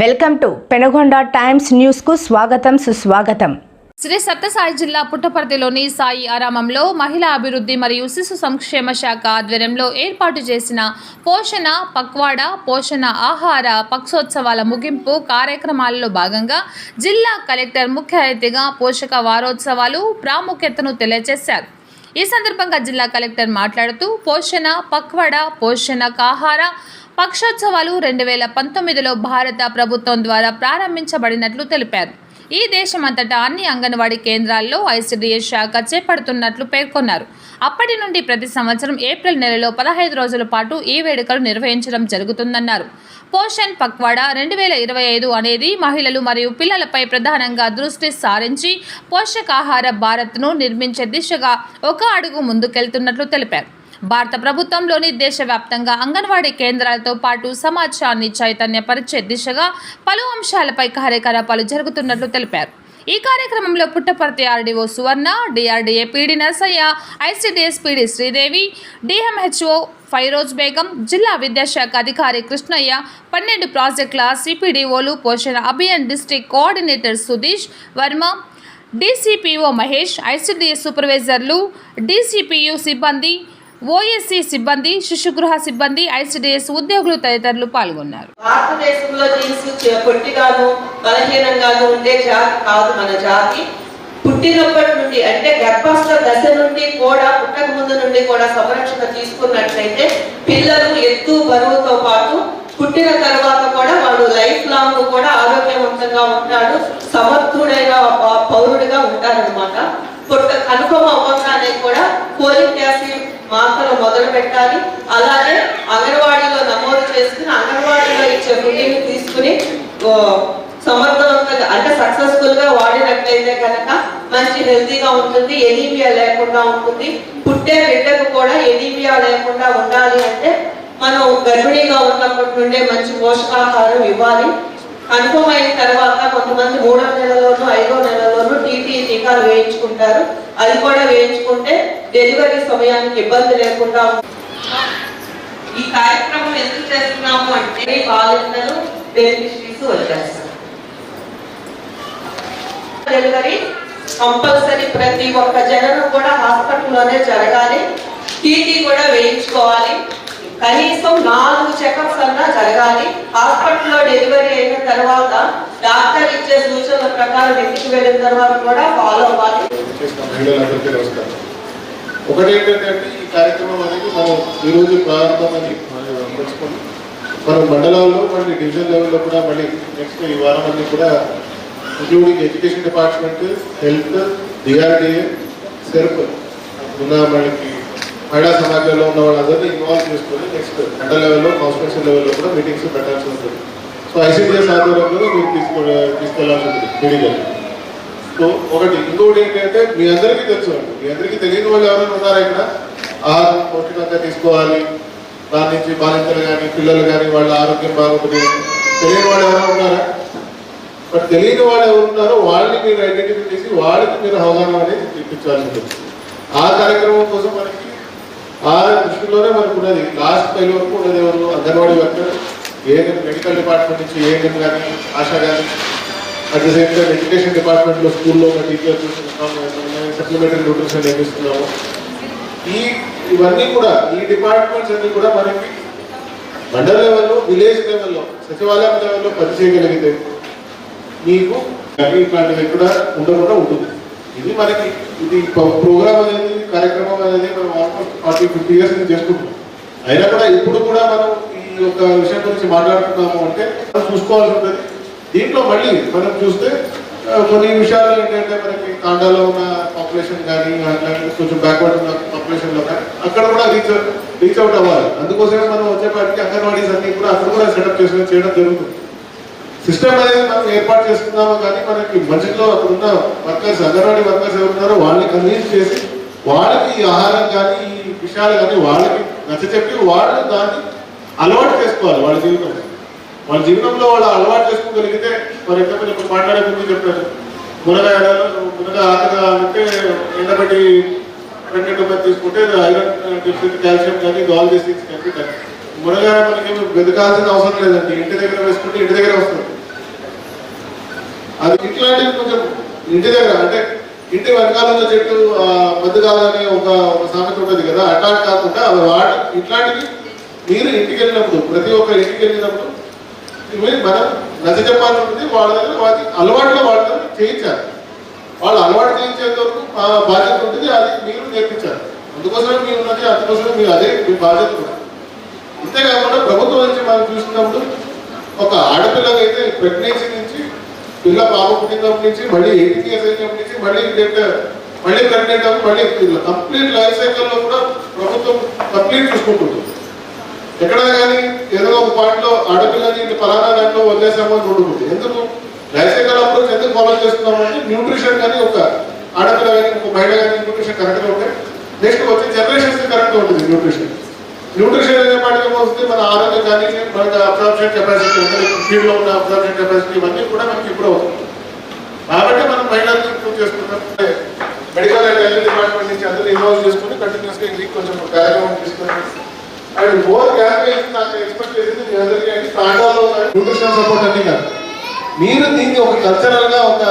Welcome to Penagonda times న్యూస్కు స్వాగతం సుస్వాగతం. శ్రీ సత్యసాయి జిల్లా పుట్టపర్తిలోని సాయి ఆరామంలో మహిళా అభివృద్ధి మరియు శిశు సంక్షేమ శాఖ ఆధ్వర్యంలో ఏర్పాటు చేసిన పోషణ పక్వాడ పోషణ ఆహార పక్షోత్సవాల ముగింపు కార్యక్రమాలలో భాగంగా జిల్లా కలెక్టర్ ముఖ్య అతిథిగా పోషక వారోత్సవాలు ప్రాముఖ్యతను తెలియజేశారు. ఈ సందర్భంగా జిల్లా కలెక్టర్ మాట్లాడుతూ పోషణ పక్వడ పోషణ కాహార పక్షోత్సవాలు రెండు వేల పంతొమ్మిదిలో భారత ప్రభుత్వం ద్వారా ప్రారంభించబడినట్లు తెలిపారు. ఈ దేశమంతటా అన్ని అంగన్వాడీ కేంద్రాల్లో ఐసిడిఎస్ శాఖ చేపడుతున్నట్లు పేర్కొన్నారు. అప్పటి నుండి ప్రతి సంవత్సరం ఏప్రిల్ నెలలో పదహైదు రోజుల పాటు ఈ వేడుకలు నిర్వహించడం జరుగుతుందన్నారు. పోషణ్ పక్వాడా రెండు వేల ఇరవై ఐదు అనేది మహిళలు మరియు పిల్లలపై ప్రధానంగా దృష్టి సారించి పోషకాహార భారత్ను నిర్మించే దిశగా ఒక అడుగు ముందుకెళ్తున్నట్లు తెలిపారు. భారత ప్రభుత్వంలోని దేశవ్యాప్తంగా అంగన్వాడీ కేంద్రాలతో పాటు సమాజాన్ని చైతన్యపరిచే దిశగా పలు అంశాలపై కార్యకలాపాలు జరుగుతున్నట్లు తెలిపారు. ఈ కార్యక్రమంలో Puttaparthi RDO Suvarna DRDA PD Narasayya ICDS PD Sridevi DMHO Feroz Begum జిల్లా విద్యాశాఖ అధికారి కృష్ణయ్య పన్నెండు ప్రాజెక్టుల సిపిడిఓలు Poshan Abhiyan district coordinator Sudheesh Varma DCPO Mahesh ICDS సూపర్వైజర్లు DCPU సిబ్బంది ఓఎస్సీ సిబ్బంది శిశుగృహ సిబ్బంది ఐసిడిఎస్ ఉద్యోగులు తదితరులు పాల్గొన్నారు. భారతదేశంలో జీన్స్ పొట్టిగాను బలహీనంగాను ఉండే జాతి కాదు మన జాతి. పుట్టినప్పటి నుండి అంటే గర్భస్థ దశ నుండి కూడా పుట్టక ముందు నుండి కూడా సంరక్షణ తీసుకున్నట్లయితే పిల్లలు ఎత్తు బరువుతో పాటు పుట్టిన తర్వాత కూడా వాడు లైఫ్ లాంగ్ కూడా ఆరోగ్యవంతంగా ఉంటాడు సమర్థుడైన పౌరుడిగా ఉంటారనమాట పుట్ట మాత్రలు మొదలు పెట్టాలి. అలానే అంగన్వాడీలో నమోదు చేసుకుని అంగన్వాడీలో ఇచ్చే ఫుడ్ని తీసుకుని సమర్థవంతంగా అంటే సక్సెస్ఫుల్గా వాడినట్లయితే కనుక మంచి హెల్తీగా ఉంటుంది ఎనీమియా లేకుండా ఉంటుంది. పుట్టే బిడ్డకు కూడా ఎనీమియా లేకుండా ఉండాలి అంటే మనం గర్భిణీగా ఉన్నప్పటి నుండే మంచి పోషకాహారం ఇవ్వాలి. కన్ఫర్మ్ అయిన తర్వాత కొంతమంది మూడో నెలలోనూ ఐదో నెలలోనూ టీటీ టీకాలు వేయించుకుంటారు. అది కూడా వేయించుకుంటే డెలివరీ సమయానికి ఇబ్బంది లేకుండా. ఈ కార్యక్రమం ఎందుకు చేస్తున్నాము అంటే బాలింతలు బెనిఫిషరీస్ వచ్చేస్తారు డెలివరీ కంపల్సరీ ప్రతి ఒక్క జననం కూడా హాస్పిటల్లోనే జరగాలి. టీటీ కూడా వేయించుకోవాలి. కనీసం నాలుగు చెకప్స్ అన్నా జరగాలి. హాస్పిటల్లో డెలివరీ అయిన తర్వాత డాక్టర్ ఇచ్చే సూచనల ప్రకారం ఇంటికి వెళ్ళిన తర్వాత కూడా ఫాలో అవ్వాలి. చేసిన ఒకటి ఏంటంటే ఈ కార్యక్రమం అనేది మనం ఈరోజు ప్రారంభమని మనం తెలుసుకుని మనం మండలాల్లో మళ్ళీ డివిజన్ లెవెల్లో కూడా మళ్ళీ నెక్స్ట్ ఈ వారం అన్ని కూడా including education department health DRDA SERP ఉన్న మనకి మహిళా సమాజంలో ఉన్న వాళ్ళందరినీ ఇన్వాల్వ్ చేసుకొని నెక్స్ట్ మండల లెవెల్లో కాన్స్టిట్యూషన్ లెవెల్లో కూడా మీటింగ్స్ పెట్టాల్సి ఉంటుంది. సో ఐసీడీఎస్ ఆధ్వర్యంలో మీరు తీసుకు తీసుకెళ్ళాల్సి ఉంటుంది మీడియా సో ఒకటి ఇంకోటి ఏంటంటే మీ అందరికీ తెలుసు అండి. మీ అందరికీ తెలియని వాళ్ళు ఎవరైనా ఉన్నారా ఇక్కడ? ఆహారం పౌష్టికంగా తీసుకోవాలి. దాని నుంచి బాలింతలు కానీ పిల్లలు కానీ వాళ్ళ ఆరోగ్యం బాగుంటుంది తెలియని వాళ్ళు ఎవరైనా ఉన్నారా? బట్ తెలియని వాళ్ళు ఎవరు ఉన్నారో వాళ్ళని మీరు ఐడెంటిఫై చేసి వాళ్ళకి మీరు అవగాహన అనేది చూపించాల్సి ఉంటుంది ఆ కార్యక్రమం కోసం మనకి ఆ దృష్టిలోనే మనకు ఉన్నది. లాస్ట్ పై వరకు ఉన్నది ఎవరు? Anganwadi worker ANM medical department నుంచి ఏఎన్ఎం కానీ ఆశ కానీ at the same time education డిపార్ట్మెంట్లో స్కూల్లో ఉన్న టీచర్స్ సప్లిమెంటరీ న్యూట్రిషన్ నేర్పిస్తున్నాము. ఈ ఇవన్నీ కూడా ఈ డిపార్ట్మెంట్స్ అన్ని కూడా మనకి మండల లెవెల్లో విలేజ్ లెవెల్లో సచివాలయం లెవెల్లో పనిచేయగలిగితే మీకు కానీ ఇట్లాంటివి కూడా ఉండకుండా ఉంటుంది. ఇది మనకి ఇది ప్రోగ్రామ్ అనేది కార్యక్రమం అనేది మనం ఆల్మోస్ట్ ఫార్టీ ఫిఫ్టీ ఇయర్స్ నుంచి చేసుకుంటున్నాం. అయినా కూడా ఇప్పుడు కూడా మనం ఈ యొక్క విషయం గురించి మాట్లాడుతున్నాము అంటే మనం చూసుకోవాల్సి ఉంటుంది. దీంట్లో మళ్ళీ మనం చూస్తే కొన్ని విషయాలు ఏంటంటే మనకి కాండాలో ఉన్న పాపులేషన్ కానీ కొంచెం బ్యాక్వర్డ్ ఉన్న పాపులేషన్లో కానీ అక్కడ కూడా రీచ్ రీచ్ అవుట్ అవ్వాలి. అందుకోసమే మనం వచ్చేపాటికి అంగన్వాడీస్ అన్ని కూడా అక్కడ కూడా సెటప్ చేసి చేయడం జరుగుతుంది. సిస్టమ్ అనేది మనం ఏర్పాటు చేసుకున్నాము కానీ మనకి మధ్యలో అక్కడ ఉన్న వర్కర్స్ అంగన్వాడీ వర్కర్స్ ఎవరున్నారో వాళ్ళని కన్విన్స్ చేసి వాళ్ళకి ఆహారం కానీ ఈ విషయాలు కానీ వాళ్ళకి నచ్చచెప్పి వాళ్ళు దాన్ని అలవాటు చేసుకోవాలి వాళ్ళ జీవితంలో. వాళ్ళ జీవితంలో వాళ్ళు అలవాటు చేసుకోగలిగితే మరి ఎంతమంది ఇప్పుడు మాట్లాడే ముందు చెప్పారు. మునగా మునగా ఆకగా అంటే ఎండబెట్టి రెండు మంది తీసుకుంటే ఐరన్ డిఫిషియన్ కాల్షియం కానీ గాల్ డిసీజ్ కానీ మునగా మనకి వెతకాల్సిన అవసరం లేదండి. ఇంటి దగ్గర వేసుకుంటే ఇంటి దగ్గర వస్తుంది. అది ఇట్లాంటివి కొంచెం ఇంటి దగ్గర అంటే ఇంటి వెనకాలలో చెట్టు ఆ, ఒక ఒక సామెత ఉంటుంది కదా అటాక్ కాకుండా అవి వాడ ఇట్లాంటివి మీరు ఇంటికి వెళ్ళినప్పుడు ప్రతి ఒక్క ఇంటికి వెళ్ళినప్పుడు ఇవి మన నజ చెప్పాల్సి ఉంటుంది వాళ్ళ దగ్గర వాటి అలవాట్లో వాళ్ళతో చేయించాలి వాళ్ళు అలవాటు చేయించేంత వరకు బాధ్యత ఉంటుంది అది మీరు నేర్పించాలి అందుకోసమే మీరు ఉన్నది అందుకోసమే మీరు అదే మీ బాధ్యత కూడా. అంతేకాకుండా ప్రభుత్వం నుంచి మనం చూసినప్పుడు ఒక ఆడపిల్లకైతే ప్రెగ్నెన్సీ నుంచి పిల్ల పాప పుట్టినప్పటి నుంచి మళ్ళీ ఎయిటీన్ ఇయర్స్ అయినప్పటి నుంచి మళ్ళీ మళ్ళీ ప్రెగ్నెంట్ అవ్వి మళ్ళీ కంప్లీట్ లైఫ్ సైకిల్లో కూడా ప్రభుత్వం కంప్లీట్ చూసుకుంటుంది. ఎక్కడ కానీ ఏదో ఒక పాయింట్లో ఆడపిల్లని పలానా ఫలానా దాంట్లో వదిలేసాము అని ఉంటుంది ఎందుకు? లైఫ్ అప్రోచ్ ఎందుకు ఫాలో చేస్తున్నామంటే న్యూట్రిషన్ కానీ ఒక ఆడపిల్ల కానీ ఒక మహిళ కానీ న్యూట్రిషన్ కరెక్ట్గా ఉంటే నెక్స్ట్ వచ్చే జనరేషన్స్ కరెక్ట్గా ఉంటుంది న్యూట్రిషన్ న్యూట్రిషన్ అనే పాటికి వస్తే మన ఆరోగ్యం కానీ మనకి అబ్జర్ప్షన్ కెపాసిటీ ఫీల్డ్లో ఉన్న అబ్జర్ప్షన్ కెపాసిటీ ఇవన్నీ కూడా మనకి ఇప్పుడు అవుతుంది. కాబట్టి మనం మహిళల్ని ఇంప్రూవ్ చేసుకుంటాం మెడికల్ అండ్ హెల్త్ డిపార్ట్మెంట్ నుంచి అందరూ ఇన్వాల్వ్ చేసుకుని కంటిన్యూస్గా ఇది కొంచెం కార్యక్రమం తీసుకొని అండ్ మోర్ క్యాంపెయిన్ నాకు ఎక్స్పెక్ట్ చేసింది మీ అందరికీ అంటే తాండాలో న్యూట్రిషన్ సపోర్ట్ అన్ని కాదు. మీరు దీన్ని ఒక కల్చరల్గా ఒక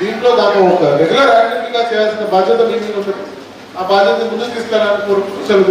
దీంట్లో దాకా ఒక రెగ్యులర్ యాక్టివిటీగా చేయాల్సిన బాధ్యత మీ మీద ఉంటుంది. ఆ బాధ్యత ముందుకు తీసుకెళ్ళాలని కోరుకుంటూ సెలవు